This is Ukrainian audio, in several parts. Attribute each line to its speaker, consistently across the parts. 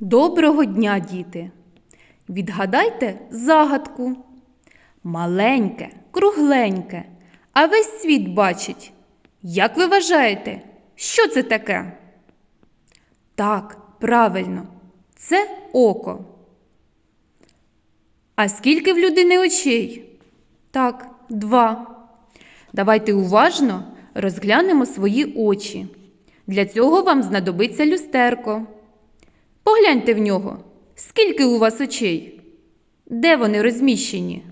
Speaker 1: Доброго дня, діти! Відгадайте загадку. Маленьке, кругленьке, а весь світ бачить. Як ви вважаєте, що це таке? Так, правильно, це око. А скільки в людини очей? Так, два. Давайте уважно розглянемо свої очі. Для цього вам знадобиться люстерко. Погляньте в нього. Скільки у вас очей? Де вони розміщені?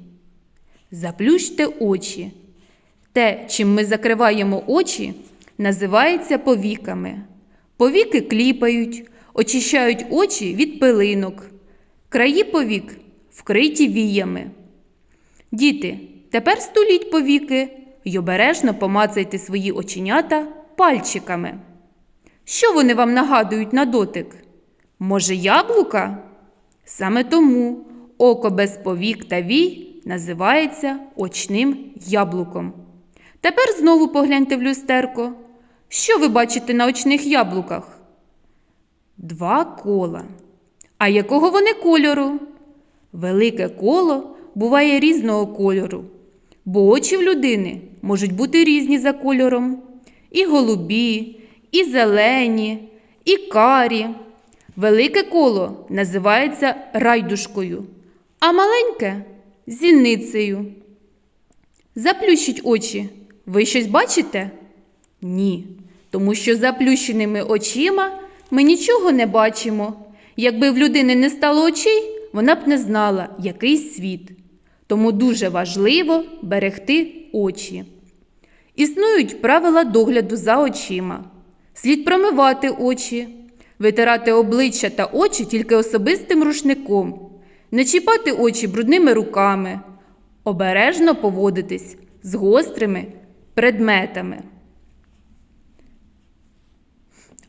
Speaker 1: Заплющте очі. Те, чим ми закриваємо очі, називається повіками. Повіки кліпають, очищають очі від пилинок. Краї повік вкриті віями. Діти, тепер стуліть повіки й обережно помацайте свої оченята пальчиками. Що вони вам нагадують на дотик? Може, яблука? Саме тому око без повік та вій називається очним яблуком. Тепер знову погляньте в люстерко. Що ви бачите на очних яблуках? Два кола. А якого вони кольору? Велике коло буває різного кольору, бо очі в людини можуть бути різні за кольором. І голубі, і зелені, і карі. Велике коло називається райдушкою, а маленьке зіницею. Заплющіть очі. Ви щось бачите? Ні. Тому що заплющеними очима ми нічого не бачимо. Якби в людини не стало очей, вона б не знала, який світ. Тому дуже важливо берегти очі. Існують правила догляду за очима. Слід промивати очі, витирати обличчя та очі тільки особистим рушником, не чіпати очі брудними руками, обережно поводитись з гострими предметами.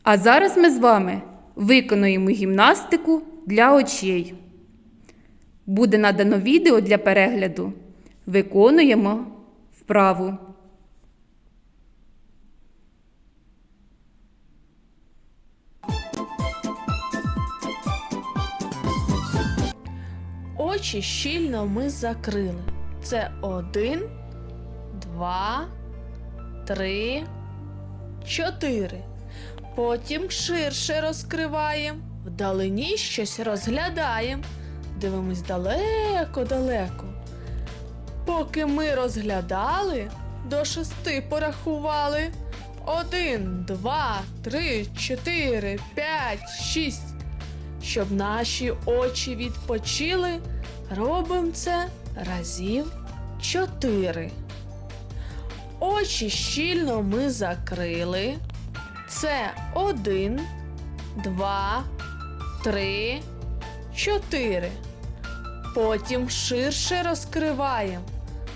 Speaker 1: А зараз ми з вами виконуємо гімнастику для очей. Буде надано відео для перегляду. Виконуємо вправу.
Speaker 2: Очі щільно ми закрили. Це один, два, три, чотири. Потім ширше розкриваємо, вдалині щось розглядаємо. Дивимось далеко-далеко. Поки ми розглядали, до шести порахували. Один, два, три, чотири, п'ять, шість. Щоб наші очі відпочили, робимо це разів чотири. Очі щільно ми закрили. Це один, два, три, чотири. Потім ширше розкриваємо.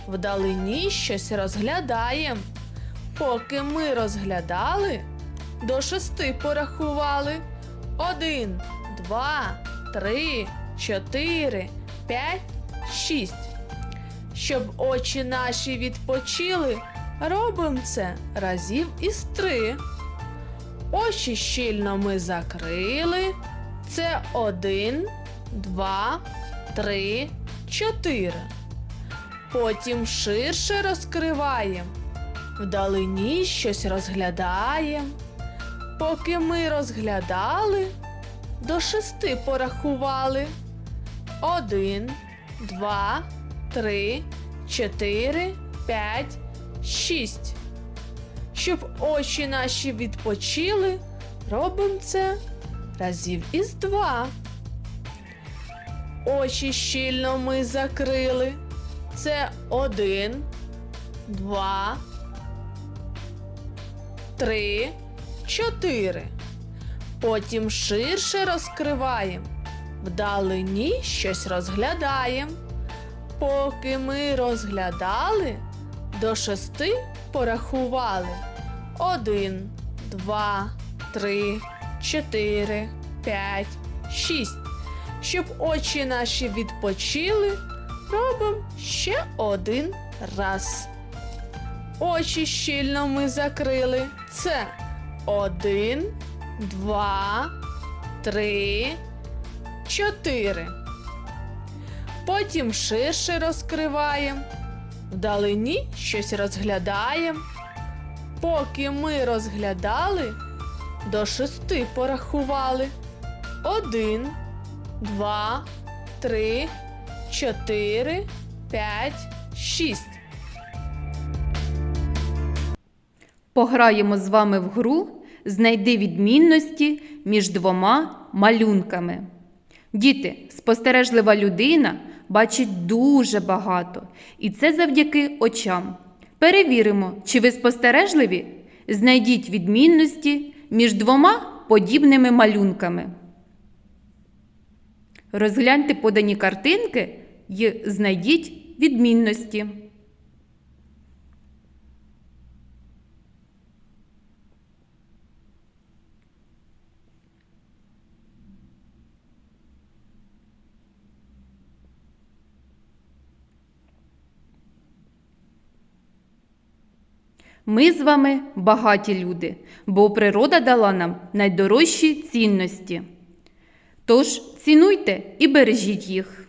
Speaker 2: Вдалині щось розглядаємо. Поки ми розглядали, до шести порахували. Один, два, три, чотири, п'ять, шість. Щоб очі наші відпочили, робимо це разів із три. Очі щільно ми закрили. Це один, два, три, чотири. Потім ширше розкриваємо. Вдалині щось розглядаємо. Поки ми розглядали, до шести порахували. Один, два, три, чотири, п'ять, шість. Щоб очі наші відпочили, робимо це разів із два. Очі щільно ми закрили. Це один, два, три, чотири. Потім ширше розкриваємо. Вдалині щось розглядаємо. Поки ми розглядали, до шести порахували. Один, два, три, чотири, п'ять, шість. Щоб очі наші відпочили, робимо ще один раз. Очі щільно ми закрили. Це один, два, три, чотири. Потім ширше розкриваємо. Вдалині щось розглядаємо. Поки ми розглядали, до шести порахували. Один, два, три, чотири, п'ять, шість.
Speaker 1: Пограємо з вами в гру Знайди відмінності між двома малюнками. Діти, спостережлива людина бачить дуже багато, і це завдяки очам. Перевіримо, чи ви спостережливі. Знайдіть відмінності між двома подібними малюнками. Розгляньте подані картинки і знайдіть відмінності. Ми з вами багаті люди, бо природа дала нам найдорожчі цінності. Тож цінуйте і бережіть їх.